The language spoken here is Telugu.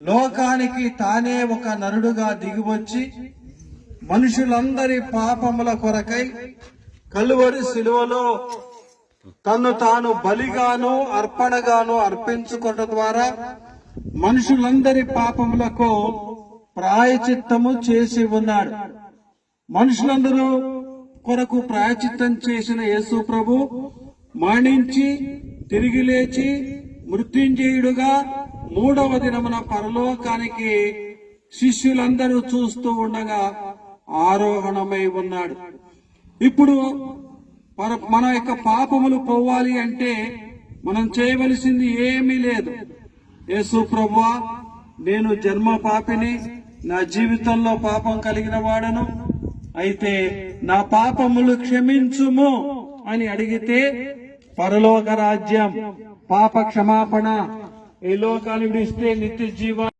లోకానికి తానే ఒక నరుడుగా దిగివచ్చి మనుషులందరి పాపముల కొరకై కలువరి శిలువలో తను తాను బలిగాను అర్పణగాను అర్పించుకోవడం ద్వారా మనుషులందరి పాపములకు ప్రాయచిత్తము చేసి ఉన్నాడు. మనుషులందరూ కొరకు ప్రాయచిత్తం చేసిన యేసు ప్రభు మరణించి తిరిగి లేచి మృత్యుంజయుడుగా మూడవ దినమున పరలోకానికి శిష్యులందరూ చూస్తూ ఉండగా ఆరోహణమై ఉన్నాడు. ఇప్పుడు మన మన యొక్క పాపములు పోవాలి అంటే మనం చేయవలసింది ఏమీ లేదు. యేసు ప్రభువా నేను జన్మ పాపిని నా జీవితంలో పాపం కలిగిన వాడను. అయితే నా పాపములు క్షమించుము అని అడిగితే పరలోక రాజ్యం పాప క్షమాపణ ఈ లోకాన్ని విడిస్తే నిత్య జీవ